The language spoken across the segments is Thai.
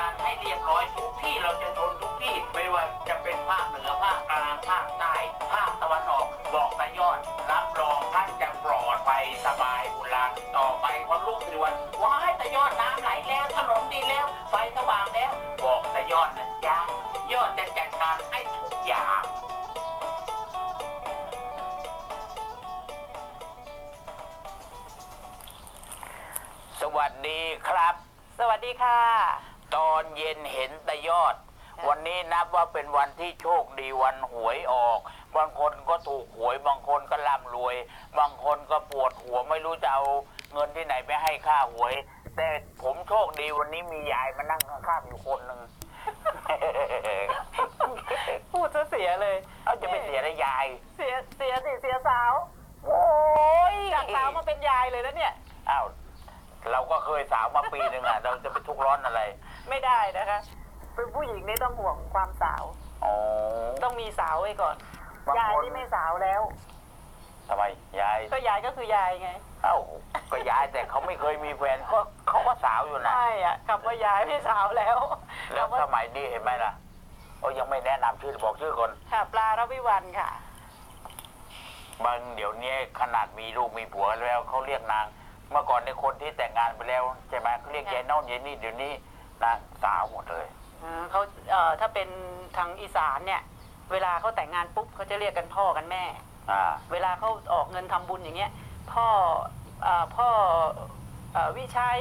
การให้เรียบร้อยทุกที่เราจะชนทุกที่ไม่ว่าจะเป็นภาคเหนือภาคกลางภาคใต้ภาคตะวันออกบอกตายอด รับรองท่านจะปลอดภัยสบายบุญลังต่อไปพอลุกคือวันว้ายตายอดน้ำไหลแล้วถนนดีแล้วไฟสว่างแล้ว บอกตายอดนะจ๊ะยอดจะจัดการให้ทุกอย่างสวัสดีครับ สวัสดีค่ะ ตอนเย็นเห็นตะยอด วันนี้นับว่าเป็นวันที่โชคดีวันหวยออก บางคนก็ถูกหวย บางคนก็ร่ำรวย บางคนก็ปวดหัวไม่รู้จะเอาเงินที่ไหนไปให้ค่าหวย แต่ผมโชคดีวันนี้มียายมานั่งข้างๆอยู่คนหนึ่ง พูดซะเสียเลย เอาจะไปเสียได้ยาย เสียเสียสิเสียสาว โอ้ยจากสาวมาเป็นยายเลยนะเนี่ย อ้าว เราก็เคยสาวมาปีหนึ่งอะ เราจะไปทุกข์ร้อนอะไร ไม่ได้นะคะ เป็นผู้หญิงนี่ต้องห่วงความสาว อ๋อต้องมีสาวไว้ก่อน บางยายคนนี่ไม่สาวแล้ว ทำไมยาย ก็ยายก็คือยายไง เอ้าก็ยายแต่เขาไม่เคยมีแฟนก็เขาก็สาวอยู่นะ ใช่อะคำว่ายายไม่สาวแล้วแล้วคำว่าสมัยนี้เห็นไหมล่ะโอ้ยังไม่แนะนำชื่อบอกชื่อคน ค่ะปลารวิวันค่ะ บางเดี๋ยวนี้ขนาดมีลูกมีผัวแล้วเขาเรียกนาง เมื่อก่อนในคนที่แต่งงานไปแล้วใช่ไหมเขาเรียกค่ะยายโน่นยายนี่เดี๋ยวนี้ นางสาวหมดเลย เออเขาเอ่อถ้าเป็นทางอีสานเนี่ย เวลาเขาแต่งงานปุ๊บเขาจะเรียกกันพ่อกันแม่ อ่า เวลาเขาออกเงินทำบุญอย่างเงี้ยพ่อเอ่อพ่อเอ่อวิชัย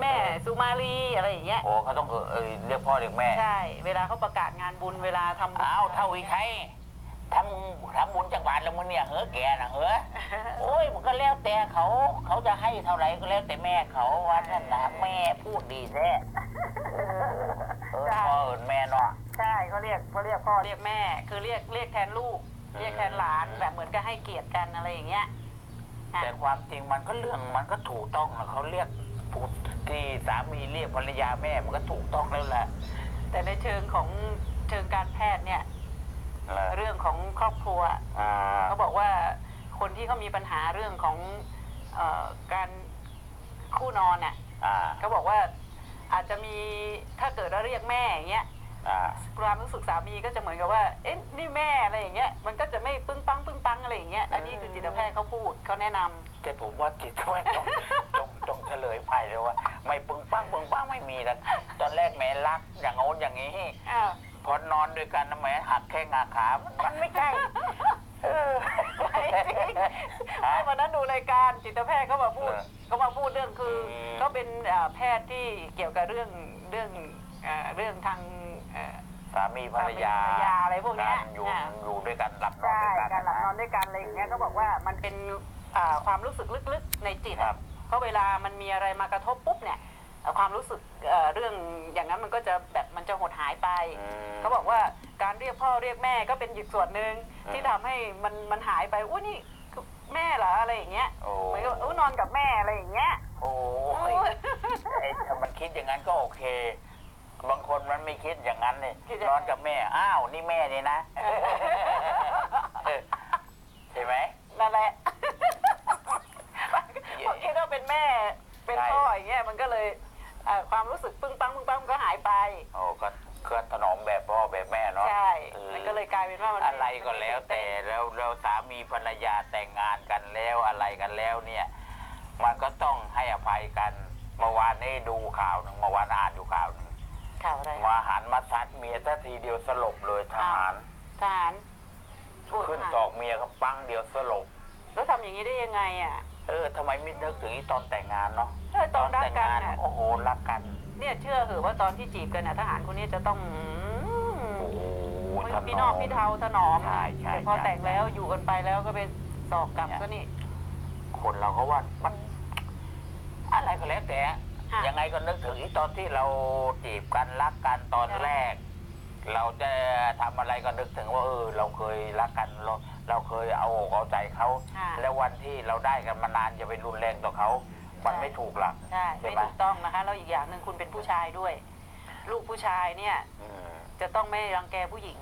แม่สุมาลีอะไรอย่างเงี้ยโอ้เขาต้องเออเออเรียกพ่อเรียกแม่ ใช่ เวลาเขาประกาศงานบุญเวลาทำบุญอ้าวเท่าอีกใครทำทำบุญจังหวัดแล้วมึงเนี่ยเฮ้อแกนะเฮ้อโอ้ยมันก็แล้วแต่เขาเขาจะให้เท่าไหร่ก็แล้วแต่แม่เขาว่านั่นนะแม่พูดดีแท้เออพ่อเอิญแม่เนาะ ใช่เขาเรียกเขาเรียกพ่อเรียกแม่ คือเรียกเรียกแทนลูก เรียกแทนหลานแบบเหมือนกับให้เกียรติกันอะไรอย่างเงี้ยค่ะแต่ความจริงมันก็เรื่องมันก็ถูกต้องนะเขาเรียกพูดที่สามีเรียกภรรยาแม่มันก็ถูกต้องแล้วแหละแต่ในเชิงของเชิงการแพทย์เนี่ย เรื่องของครอบครัวอ่าเขาบอกว่าคนที่เขามีปัญหาเรื่องของเออการคู่นอนน่ะ อ่า เขาบอกว่าอาจจะมีถ้าเกิดว่าเรียกแม่อย่างเงี้ย อ่าความรู้สึกสามีก็จะเหมือนกับว่า เอ๊ะนี่แม่อะไรอย่างเงี้ย มันก็จะไม่ปึ้งปังปึ้งปังอะไรอย่างเงี้ย อันนี้คือจิตแพทย์เขาพูดเขาแนะนำ แต่ผมว่าจิตแพทย์ต้องต้องต้องเฉลยไปเลยว่า ไม่ปึงปังปึงปังไม่มีแล้วตอนแรกแม่รักอย่างโน้นอย่างนี้อ้าวพอนอนด้วยกันนะแหม่หักแข้งหักขามันมันไม่ใช่เออ ไอ้วันนั้นดูรายการจิตแพทย์เขามาพูดเออเขามาพูดเรื่องคืออม เขาเป็นเอ่อแพทย์ที่เกี่ยวกับเรื่องเรื่องเอ่อเรื่องทางเอ่อสามีภรรยาสามีภรรยาอะไรพวกเนี้ยารอยู่อ่า อยู่ด้วยกันหลับนอนใช่ด้วยกันการหลับนอนด้วยกันอะไรอย่างเงี้ยเขาบอกว่ามันเป็นอ่าความรู้สึกลึกๆในจิตครัอะบเพราะเวลามันมีอะไรมากระทบปุ๊บเนี่ยเอ่อความรู้สึกเอ่อเรื่องอย่างนั้นมันก็จะแบบมันจะหดหายไป อืม เขาบอกว่าการเรียกพ่อเรียกแม่ก็เป็นอีกส่วนหนึ่งอืมที่ทำให้มันมันหายไปอุ้ยนี่คือแม่เหรออะไรอย่างเงี้ยโอ้ เหมือนกับอุ้ยนอนกับแม่อะไรอย่างเงี้ยโอ้ยไอ้ถ้ามันคิดอย่างนั้นก็โอเค บางคนมันไม่คิดอย่างนั้นเนี่ยคิดยังนไงอนกับแม่ อ้าว นี่แม่นี่นะเออใช่ไหม นั่นแหละ พอคิดว่าเป็นแม่ เป็นพ่ออย่างเงี้ยมันก็เลยเอ่อความรู้สึกปึ้งปังปึ้งปังมันก็หายไป โอ้ก็เคลื่อนถนอมแบบพ่อแบบแม่เนาะใช่เออมันก็เลยกลายเป็นว่ามันอะไรก็แล้วแต่แล้วเราสามีภรรยาแต่งงานกันแล้วอะไรกันแล้วเนี่ย มันก็ต้องให้อภัยกันเมื่อวานนี้ดูข่าวหนึ่งเมื่อวานอ่านอยู่ ข่าวหนึ่งข่าวอะไรมาหันมาซัดเมียทัทีเดียวสลบเลยทหารทหารโอ้ยขึ้นทหารตอกเมียเขาปังเดียวสลบแล้วทำอย่างนี้ได้ยังไงอะ เออทำไมไม่นึกถึงอีตอนแต่งงานเนาะเออตอนรักแต่งกันงานน่ะโอ้โหรักกัน เนี่ยเชื่อเหอะว่าตอนที่จีบกันน่ะทหารคนนี้จะต้องอืมโอ้โหพี่นอกพี่เทาถนอมใช่ใช่แต่พอใช่แต่งแล้วอยู่กันไปแล้วก็เป็นสอกกลับก็นี่ คนเราก็ว่ามันอะไรก็แล้วแต่ ค่ะ ยังไงก็นึกถึงอีตอนที่เราจีบกันรักกันตอนใช่แรก เราจะทำอะไรก็นึกถึงว่าเออเราเคยรักกันเราเราเคยเอาอกเอาใจเขาค่ะ แล้ววันที่เราได้กันมานานจะไปรุนแรงต่อเขามันใช่ไม่ถูกหลัก ใช่ใช่ไม่ไหมถูกต้องนะคะแล้วอีกอย่างหนึ่งคุณเป็นผู้ชายด้วย ลูกผู้ชายเนี่ย อืมจะต้องไม่รังแกผู้หญิง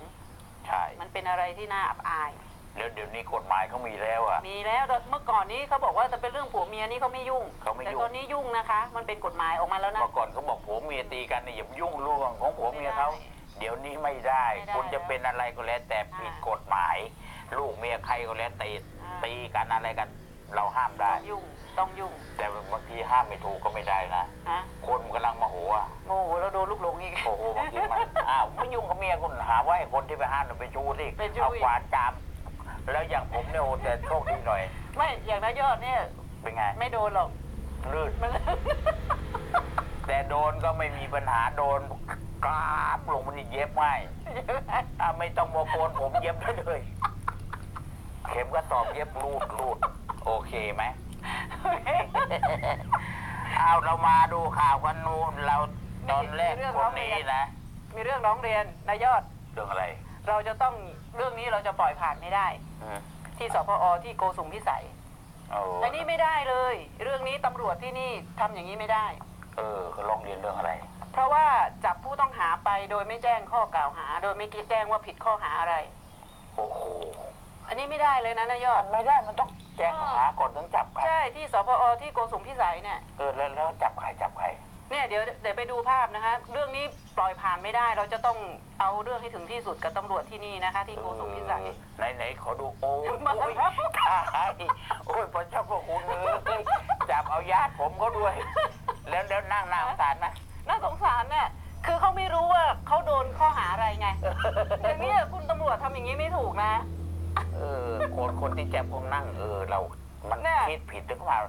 ใช่ มันเป็นอะไรที่น่าอับอาย เดี๋ยวเดี๋ยวนี้กฎหมายเขามีแล้วอะมีแล้วแต่เมื่อก่อนนี้เขาบอกว่าจะเป็นเรื่องผัวเมียนี่เขาไม่ยุ่ง เขาไม่ยุ่ง แต่ตอนนี้ยุ่งนะคะ มันเป็นกฎหมายออกมาแล้วนะ เมื่อก่อนเขาบอกผัวเมียตีกันเนี่ยอย่าไปยุ่งเรื่องของผัวเมียเขา ไม่ได้เดี๋ยวนี้ไม่ได้ ไม่ได้คุณจะเป็นอะไรก็แล้วแต่อ่าผิดกฎหมาย ลูกเมียใครก็แล้วตีอ่า ตีกันอะไรกัน เราห้ามได้ ต้องยุ่งต้องยุ่งแต่บางทีห้ามไม่ถูกก็ไม่ได้นะฮะคนมันกำลังโมโหอะ โมโหแล้วโดนลูกหลงอีก โอ้โหบางทีมัน อ้าวไม่ยุ่งกับเมียคุณหาว่าไอ้คนที่ไปห้ามน่ะไปชูสิไปชูเอาอีก ขวานจาม แล้วอย่างผมเนี่ยโอ้แต่โชคดีหน่อย ไม่อย่างนายยอดเนี่ยเป็นไงไม่โดนหรอกลื่นมันแต่โดนก็ไม่มีปัญหาโดนกราบลงมันนี่เย็บไม่อะไม่ต้องโมโกนผมเย็บได้เลย เข็มก็สอบเย็บรูดรูดโอเคไหมเอาเรามาดูข่าวกันนูนเราตอนแรกมีเรื่องคร้อนงเรีนี้ยนนะ มีเรื่องร้องเรียนนายยอดเรื่องอะไร เราจะต้องเรื่องนี้เราจะปล่อยผ่านไม่ได้อืมที่สพอที่โกสุมพิสัยโอ้แต่นี่ไม่ได้เลย เรื่องนี้ตำรวจที่นี่ทำอย่างนี้ไม่ได้ เออเขาร้องเรียนเรื่องอะไร เพราะว่าจับผู้ต้องหาไปโดยไม่แจ้งข้อกล่าวหา โดยไม่แจ้งว่าผิดข้อหาอะไร โอ้โหอันนี้ไม่ได้เลยนะนายยอดไม่ได้มันต้องแจ้งข้อหาก่อนถึงจับใครใช่ที่สพอที่โกสุมพิสัยเนี่ย เออแล้วแล้วจับใครจับใคร เนี่ยเดี๋ยวเดี๋ยวไปดูภาพนะคะ เรื่องนี้ปล่อยผ่านไม่ได้เราจะต้องเอาเรื่องให้ถึงที่สุดกับตำรวจที่นี่นะคะ ที่โกสุมพิสัย ไหนไหนขอดูโอ้ยมาโอ้ยตายโอ้ยพระเจ้าพระคุณเลยจับเอาญาติผมก็ด้วย แล้วแล้วนั่งหน้าสงสารไหมน่าสงสารเนี่ยคือเขาไม่รู้ว่าเขาโดนข้อหาอะไรไงอย่างนี้ยคุณตำรวจทำอย่างนี้ไม่ถูกนะ เออคนคนที่จับผมนั่งเออเรา มันเนี่ยคิดผิดหรือเปล่า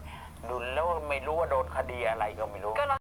ดูแล้วไม่รู้ว่าโดนคดีอะไรก็ไม่รู้ ก็เรา